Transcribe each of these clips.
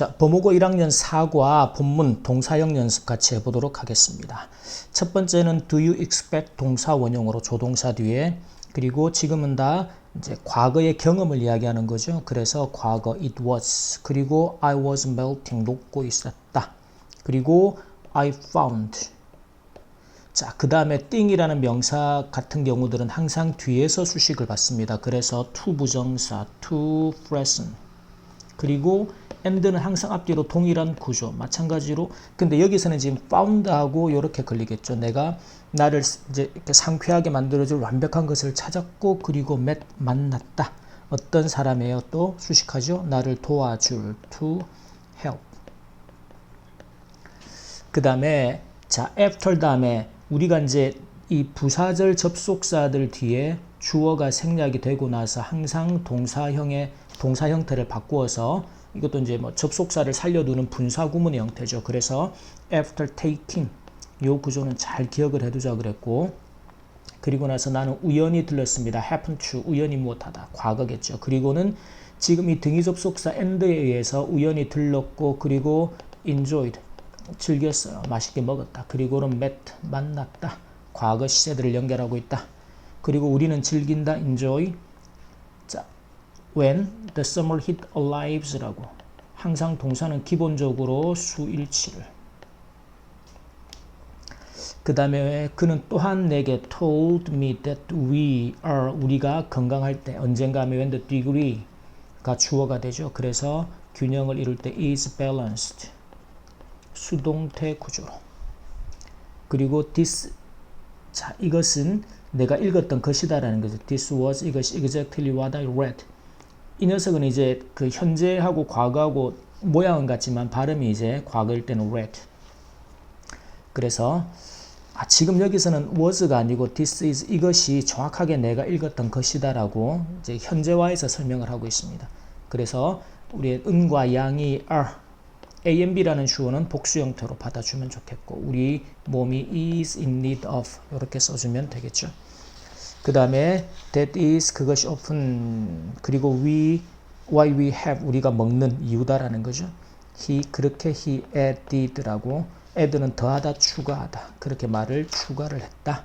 자, 범호고 1학년 4과 본문 동사형 연습 같이 해보도록 하겠습니다. 첫 번째는 do you expect 동사 원형으로 조동사 뒤에 그리고 지금은 다 이제 과거의 경험을 이야기하는 거죠. 그래서 과거 it was 그리고 I was melting 녹고 있었다. 그리고 I found 자, 그 다음에 thing이라는 명사 같은 경우들은 항상 뒤에서 수식을 받습니다. 그래서 to 부정사, to present 그리고 and는 항상 앞뒤로 동일한 구조 마찬가지로 근데 여기서는 지금 found하고 이렇게 걸리겠죠. 내가 나를 이제 이렇게 상쾌하게 만들어줄 완벽한 것을 찾았고 그리고 met 만났다. 어떤 사람이에요? 또 수식하죠. 나를 도와줄 to help. 그 다음에 자 after 다음에 우리가 이제 이 부사절 접속사들 뒤에 주어가 생략이 되고 나서 항상 동사형의 동사 형태를 바꾸어서 이것도 이제 뭐 접속사를 살려두는 분사 구문의 형태죠. 그래서 after taking 요 구조는 잘 기억을 해두자 그랬고 그리고 나서 나는 우연히 들렸습니다. happen to 우연히 무엇하다 과거겠죠. 그리고는 지금 이 등위 접속사 and에 의해서 우연히 들렀고 그리고 enjoyed 즐겼어요. 맛있게 먹었다. 그리고는 met 만났다. 과거 시제들을 연결하고 있다. 그리고 우리는 즐긴다 enjoy 자 when the summer hit arrives라고 항상 동사는 기본적으로 수일치를 그 다음에 그는 또한 내게 told me that we are 우리가 건강할 때 언젠가 하면 when the degree가 주어가 되죠 그래서 균형을 이룰 때 is balanced 수동태 구조로 그리고 this 자 이것은 내가 읽었던 것이다라는 거죠. This was 이것이 exactly what I read. 이 녀석은 이제 그 현재하고 과거하고 모양은 같지만 발음이 이제 과거일 때는 read. 그래서 아, 지금 여기서는 was가 아니고 this is 이것이 정확하게 내가 읽었던 것이다라고 이제 현재화해서 설명을 하고 있습니다. 그래서 우리의 은과 양이 are A and B라는 주어는 복수 형태로 받아주면 좋겠고 우리 몸이 is in need of 이렇게 써주면 되겠죠. 그 다음에 that is 그것이 often 그리고 we why we have 우리가 먹는 이유다라는 거죠. he 그렇게 he added라고 add는 더하다 추가하다 그렇게 말을 추가를 했다.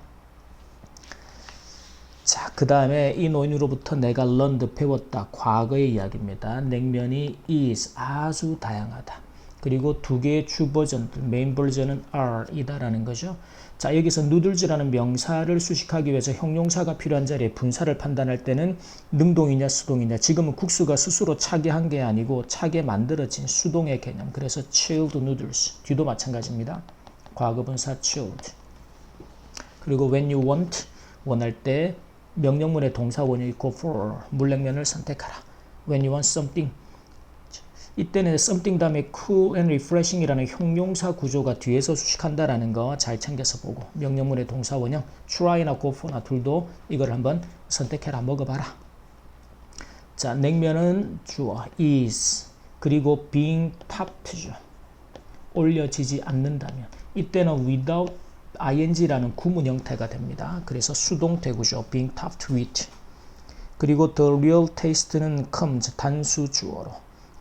자, 그 다음에 이 노인으로부터 내가 learned 배웠다. 과거의 이야기입니다. 냉면이 is 아주 다양하다. 그리고 두 개의 주 버전들, 메인 버전은 are이다라는 거죠. 자, 여기서 누들즈라는 명사를 수식하기 위해서 형용사가 필요한 자리에 분사를 판단할 때는 능동이냐 수동이냐. 지금은 국수가 스스로 차게 한 게 아니고 차게 만들어진 수동의 개념. 그래서 chilled noodles. 뒤도 마찬가지입니다. 과거 분사 chilled. 그리고 when you want 원할 때 명령문의 동사 원형이 go for 물냉면을 선택하라. when you want something 이때는 something 다음에 cool and refreshing이라는 형용사 구조가 뒤에서 수식한다라는 거 잘 챙겨서 보고 명령문의 동사 원형 try나 go for나 둘도 이걸 한번 선택해라 먹어봐라. 자 냉면은 주어 is 그리고 being toped죠. 올려지지 않는다면 이때는 without ing라는 구문 형태가 됩니다. 그래서 수동태 구조 being topped with 그리고 the real taste는 comes 단수 주어로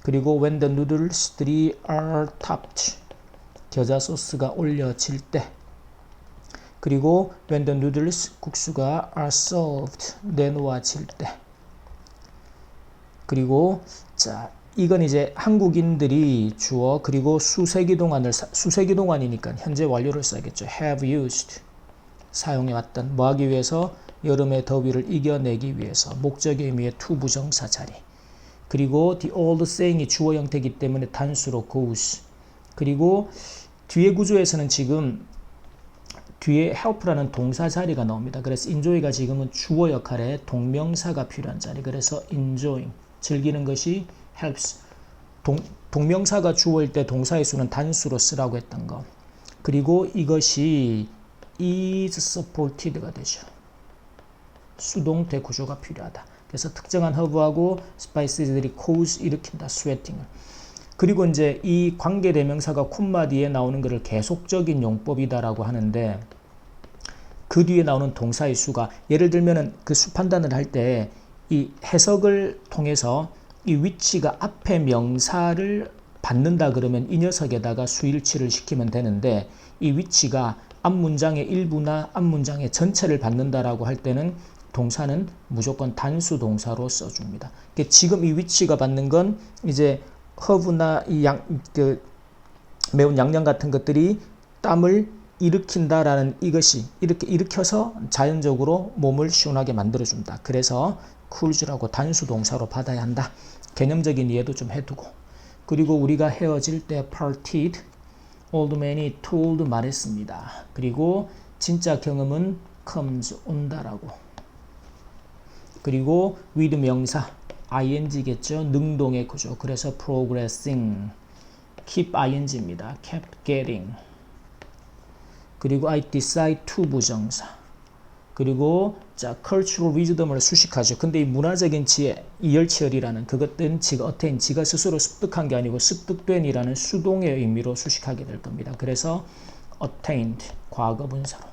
그리고 when the noodles들이 are topped 겨자 소스가 올려질 때. 그리고 when the noodles 국수가 are served 내놓아질 때. 그리고 자 이건 이제 한국인들이 주어 그리고 수세기 동안을 수세기 동안이니까 현재 완료를 써야겠죠. have used. 사용해 왔던 뭐 하기 위해서? 여름의 더위를 이겨내기 위해서. 목적의 의미의 to 부정사 자리 그리고 the old saying이 주어 형태이기 때문에 단수로 goes. 그리고 뒤에 구조에서는 지금 뒤에 help라는 동사 자리가 나옵니다. 그래서 enjoy가 지금은 주어 역할에 동명사가 필요한 자리. 그래서 enjoying 즐기는 것이 helps. 동, 동명사가 주어일 때 동사의 수는 단수로 쓰라고 했던 거. 그리고 이것이 is supported가 되죠. 수동태 구조가 필요하다. 그래서 특정한 허브하고 스파이스들이 cause 일으킨다. 스웨팅을. 그리고 이제 이 관계 대명사가 콤마 뒤에 나오는 것을 계속적인 용법이다라고 하는데 그 뒤에 나오는 동사의 수가 예를 들면은 그 수 판단을 할 때 이 해석을 통해서 이 위치가 앞에 명사를 받는다 그러면 이 녀석에다가 수일치를 시키면 되는데 이 위치가 앞 문장의 일부나 앞 문장의 전체를 받는다라고 할 때는 동사는 무조건 단수 동사로 써줍니다. 그러니까 지금 이 위치가 받는 건 이제 허브나 이 양, 그 매운 양념 같은 것들이 땀을 일으킨다라는 이것이 이렇게 일으켜서 자연적으로 몸을 시원하게 만들어준다. 그래서 쿨즈라고 단수 동사로 받아야 한다. 개념적인 이해도 좀 해두고 그리고 우리가 헤어질 때 parted old man이 told 말했습니다. 그리고 진짜 경험은 comes 온다라고 그리고 with 명사 ing겠죠. 능동의 구조. 그래서 progressing keep ing입니다. kept getting 그리고 I decide to 부정사 그리고 자 cultural wisdom을 수식하죠. 근데 이 문화적인 지혜, 이열치열이라는 그것들은 지가 어텐 지가 스스로 습득한 게 아니고 습득된이라는 수동의 의미로 수식하게 될 겁니다. 그래서 attained 과거 분사로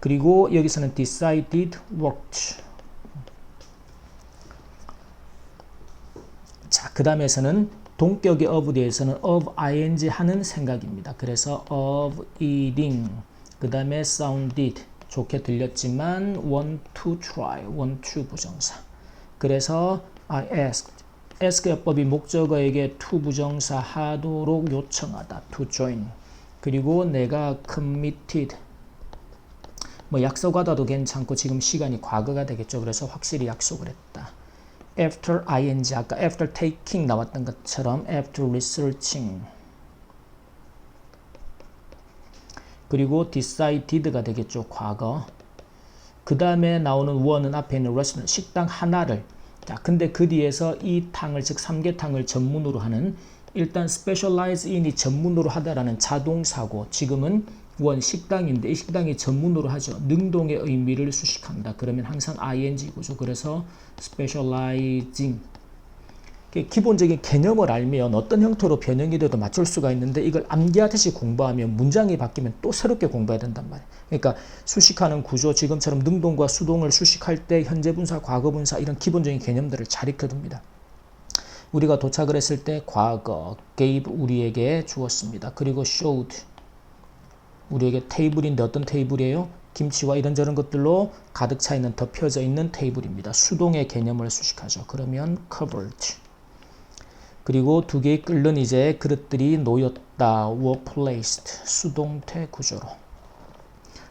그리고 여기서는 decided worked 자, 그 다음에서는 동격의 of 대해서는 of ing 하는 생각입니다. 그래서 of eating 그 다음에 sounded 좋게 들렸지만 want to try want to 부정사 그래서 I asked ask 어법이 목적어에게 to 부정사 하도록 요청하다 to join 그리고 내가 committed 뭐 약속하다도 괜찮고 지금 시간이 과거가 되겠죠. 그래서 확실히 약속을 했다. After ing 아까 after taking 나왔던 것처럼 after researching. 그리고 decided가 되겠죠 과거. 그 다음에 나오는 원은 앞에 있는 restaurant 식당 하나를. 자 근데 그 뒤에서 이 탕을 즉 삼계탕을 전문으로 하는 일단 specialize in이 전문으로 하다라는 자동사고. 지금은 원 식당인데 이 식당이 전문으로 하죠. 능동의 의미를 수식한다. 그러면 항상 ing구죠. 그래서 specializing 기본적인 개념을 알면 어떤 형태로 변형이 돼도 맞출 수가 있는데 이걸 암기하듯이 공부하면 문장이 바뀌면 또 새롭게 공부해야 된단 말이에요. 그러니까 수식하는 구조 지금처럼 능동과 수동을 수식할 때 현재 분사, 과거 분사 이런 기본적인 개념들을 잘 익혀둡니다. 우리가 도착을 했을 때 과거 gave 우리에게 주었습니다. 그리고 showed 우리에게 테이블인데 어떤 테이블이에요? 김치와 이런저런 것들로 가득 차 있는 덮여져 있는 테이블입니다. 수동의 개념을 수식하죠. 그러면 covered. 그리고 두 개의 끓는 이제 그릇들이 놓였다. were placed. 수동태 구조로.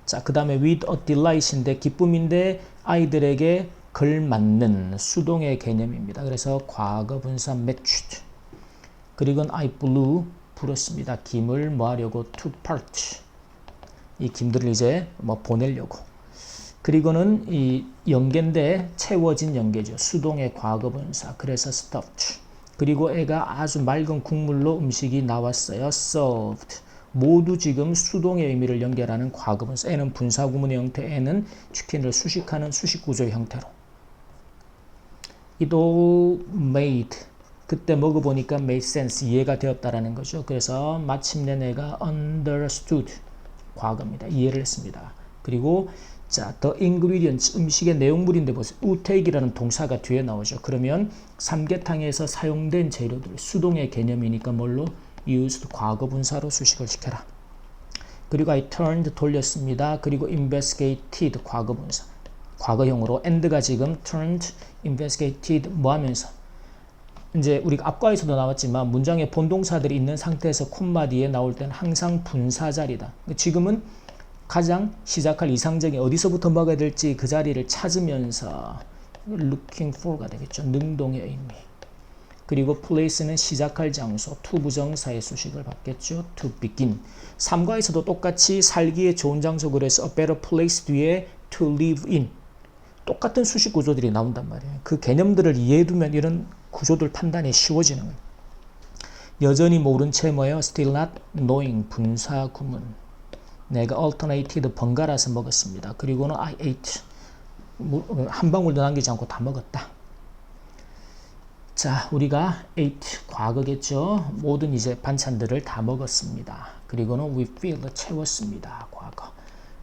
자, 그 다음에 with a delight인데 기쁨인데 아이들에게 걸맞는 수동의 개념입니다. 그래서 과거 분사 matched. 그리고 I blew 불었습니다. 김을 뭐 하려고 to part. 이 김들을 이제 뭐 보내려고. 그리고는 이 연계인데 채워진 연계죠. 수동의 과거분사. 그래서 stuffed. 그리고 애가 아주 맑은 국물로 음식이 나왔어요. served. 모두 지금 수동의 의미를 연결하는 과거분사. 애는 분사구문의 형태, 애는 치킨을 수식하는 수식구조의 형태로. All made. 그때 먹어보니까 made sense. 이해가 되었다라는 거죠. 그래서 마침내 내가 understood. 과거입니다. 이해를 했습니다. 그리고 자, the ingredients 음식의 내용물인데 보세요. 우택이라는 동사가 뒤에 나오죠. 그러면 삼계탕에서 사용된 재료들 수동의 개념이니까 뭘로 used 과거 분사로 수식을 시켜라. 그리고 I turned 돌렸습니다. 그리고 investigated 과거 분사. 과거형으로 and가 지금 turned investigated 뭐 하면서 이제 우리가 앞과에서도 나왔지만 문장에 본동사들이 있는 상태에서 콤마 뒤에 나올 때는 항상 분사 자리다. 지금은 가장 시작할 이상적인 어디서부터 먹어야 될지 그 자리를 찾으면서 looking for가 되겠죠. 능동의 의미. 그리고 place는 시작할 장소, to 부정사의 수식을 받겠죠. to begin. 3과에서도 똑같이 살기에 좋은 장소 그래서 a better place 뒤에 to live in. 똑같은 수식 구조들이 나온단 말이에요. 그 개념들을 이해해두면 이런 구조들 판단이 쉬워지는. 여전히 모른 채 뭐예요? Still not knowing 분사 구문. 내가 alternated 번갈아서 먹었습니다. 그리고는 I ate 한 방울도 남기지 않고 다 먹었다. 자, 우리가 ate 과거겠죠. 모든 이제 반찬들을 다 먹었습니다. 그리고는 we filled 채웠습니다. 과거.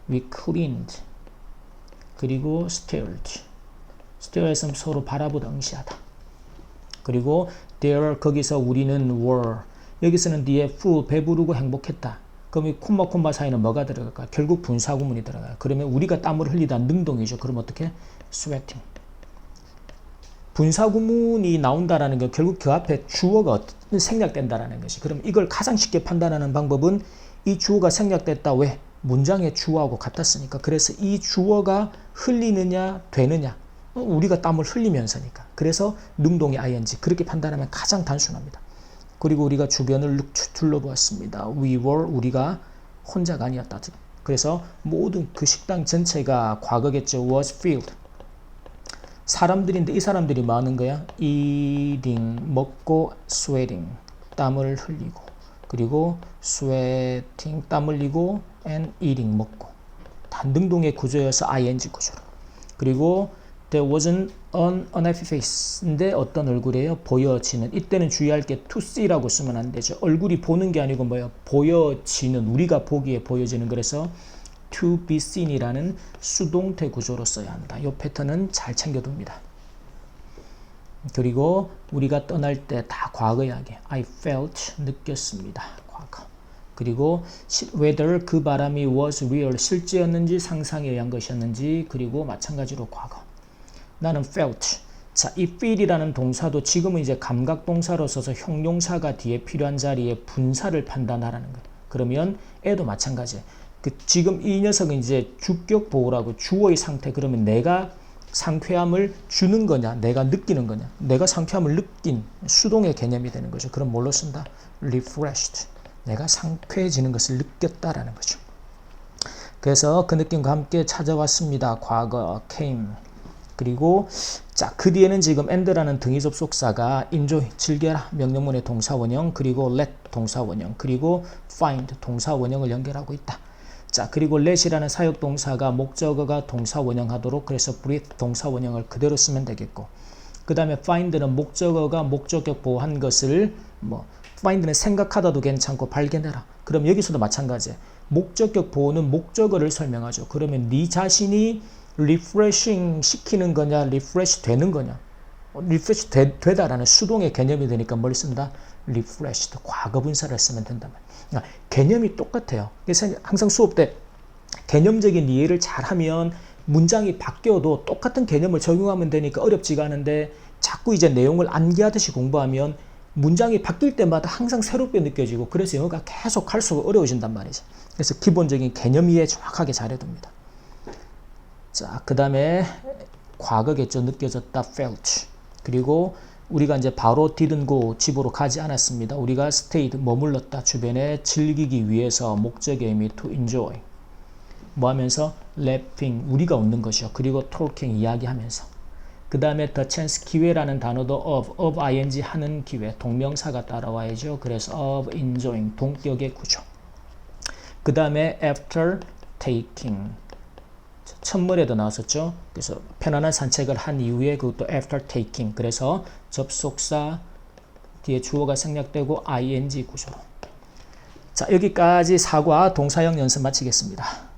we cleaned 그리고 stared. stare에서 서로 바라보다 응시하다. 그리고 there 거기서 우리는 were 여기서는 뒤에 full 배부르고 행복했다. 그럼 이 콤마 콤마 사이는 뭐가 들어갈까? 결국 분사구문이 들어가요. 그러면 우리가 땀을 흘리다 능동이죠. 그럼 어떻게? sweating. 분사구문이 나온다라는 건 결국 그 앞에 주어가 생략된다라는 것이. 그럼 이걸 가장 쉽게 판단하는 방법은 이 주어가 생략됐다. 왜? 문장의 주어하고 같았으니까. 그래서 이 주어가 흘리느냐 되느냐. 어, 우리가 땀을 흘리면서니까. 그래서 능동의 ing. 그렇게 판단하면 가장 단순합니다. 그리고 우리가 주변을 룩- 둘러보았습니다. We were 우리가 혼자가 아니었다. 그래서 모든 그 식당 전체가 과거겠죠. was filled. 사람들인데 이 사람들이 뭐 하는 거야? eating 먹고 sweating 땀을 흘리고 그리고 sweating 땀 흘리고 and eating 먹고 다 능동의 구조여서 ing 구조로 그리고 there wasn't an unhappy face인데 어떤 얼굴이에요? 보여지는 이때는 주의할 게 to see라고 쓰면 안 되죠 얼굴이 보는 게 아니고 뭐예요? 보여지는 우리가 보기에 보여지는 그래서 to be seen이라는 수동태 구조로 써야 한다. 이 패턴은 잘 챙겨둡니다. 그리고 우리가 떠날 때 다 과거 이야기. I felt 느꼈습니다. 과거. 그리고 시- whether 그 바람이 was real 실제였는지 상상에 의한 것이었는지 그리고 마찬가지로 과거. 나는 felt. 자, 이 feel이라는 동사도 지금은 이제 감각 동사로 써서 형용사가 뒤에 필요한 자리에 분사를 판단하라는 거. 그러면 애도 마찬가지. 그 지금 이 녀석은 이제 주격 보호라고 주어의 상태 그러면 내가 상쾌함을 주는 거냐, 내가 느끼는 거냐, 내가 상쾌함을 느낀 수동의 개념이 되는 거죠. 그럼 뭘로 쓴다? refreshed. 내가 상쾌해지는 것을 느꼈다라는 거죠. 그래서 그 느낌과 함께 찾아왔습니다. 과거 came. 그리고 자, 그 뒤에는 지금 and라는 등위 접속사가 enjoy 즐겨라 명령문의 동사 원형 그리고 let 동사 원형 그리고 find 동사 원형을 연결하고 있다. 자, 그리고 let이라는 사역 동사가 목적어가 동사 원형 하도록 그래서 breathe 동사 원형을 그대로 쓰면 되겠고. 그 다음에 find는 목적어가 목적격 보호한 것을 뭐 find는 생각하다도 괜찮고 발견해라. 그럼 여기서도 마찬가지. 목적격 보호는 목적어를 설명하죠. 그러면 네 자신이 리프레싱 시키는 거냐, 리프레시 되는 거냐. 리프레시 되, 되다라는 수동의 개념이 되니까 뭘 쓴다? refreshed 과거 분사를 쓰면 된단 말이에요. 그러니까 개념이 똑같아요. 그래서 항상 수업 때 개념적인 이해를 잘하면 문장이 바뀌어도 똑같은 개념을 적용하면 되니까 어렵지가 않은데 자꾸 이제 내용을 암기하듯이 공부하면 문장이 바뀔 때마다 항상 새롭게 느껴지고 그래서 영어가 계속 갈수록 어려워진단 말이죠. 그래서 기본적인 개념 이해 정확하게 잘해둡니다. 자, 그 다음에 과거겠죠. 느껴졌다. felt. 그리고 우리가 이제 바로 didn't go 집으로 가지 않았습니다. 우리가 stayed 머물렀다. 주변에 즐기기 위해서 목적의 의미 to enjoy. 뭐 하면서 laughing 우리가 웃는 것이요. 그리고 talking 이야기하면서. 그 다음에 the chance 기회라는 단어도 of of ing 하는 기회 동명사가 따라와야죠. 그래서 of enjoying 동격의 구조. 그 다음에 after taking 첫물에도 나왔었죠. 그래서 편안한 산책을 한 이후에 그것도 after taking. 그래서 접속사 뒤에 주어가 생략되고 ing 구조로. 자, 여기까지 사과 동사형 연습 마치겠습니다.